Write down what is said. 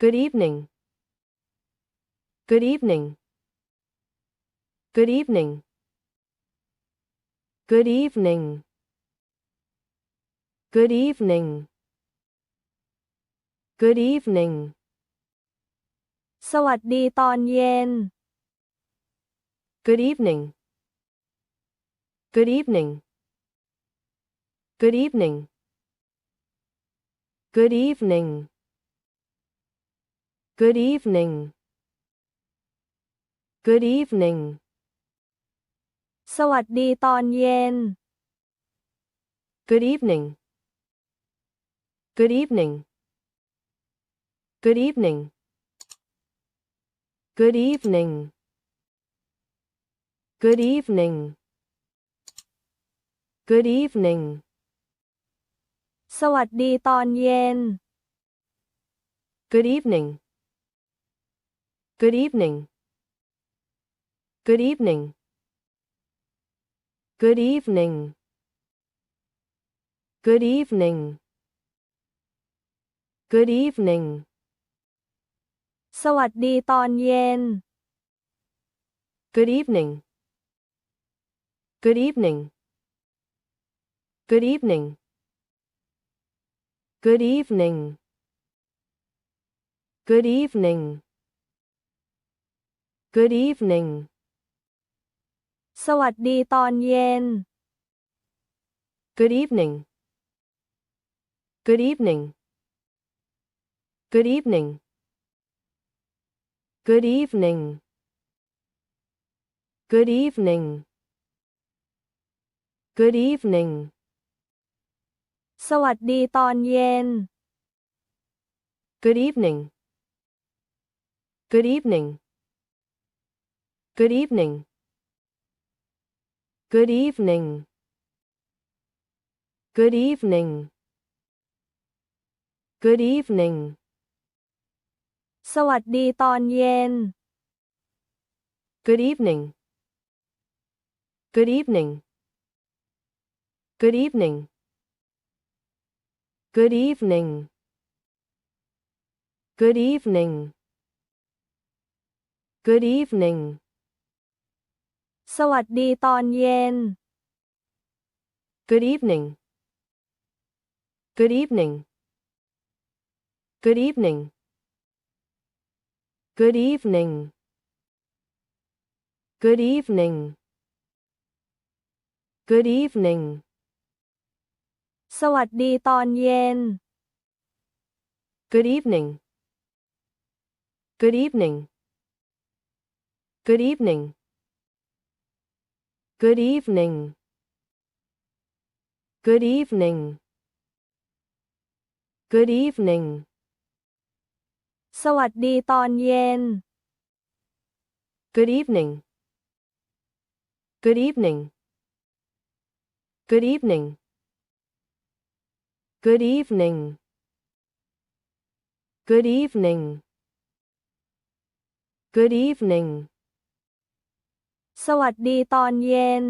Good evening. Good evening. Good evening. Good evening. Good evening. Good evening. สวัสดีตอนเย็น Good evening. Good evening. Good evening. Good evening. Good evening. Good evening. สวัสดีตอนเย็น Good evening. Good evening. Good evening. Good evening. Good evening. Good evening. สวัสดีตอนเย็น Good evening. Good evening. Good evening. Good evening. Good evening. Good evening. สวัสดีตอนเย็น Good evening. Good evening. Good evening. Good evening. Good evening. Good evening. สวัสดีตอนเย็น Good evening. Good evening. Good evening. Good evening. Good evening. Good evening. สวัสดีตอนเย็น Good evening. Good evening. Good evening. Good evening. Good evening. Good evening. สวัสดีตอนเย็น Good evening. Good evening. Good evening. Good evening. Good evening. Good evening. สวัสดีตอนเย็น Good evening. Good evening. Good evening. Good evening. Good evening. Good evening. สวัสดีตอนเย็น Good evening. Good evening. Good evening. Good evening. Good evening. Good evening. สวัสดีตอนเย็น Good evening. Good evening. Good evening. Good evening. Good evening. Good evening. สวัสดีตอนเย็น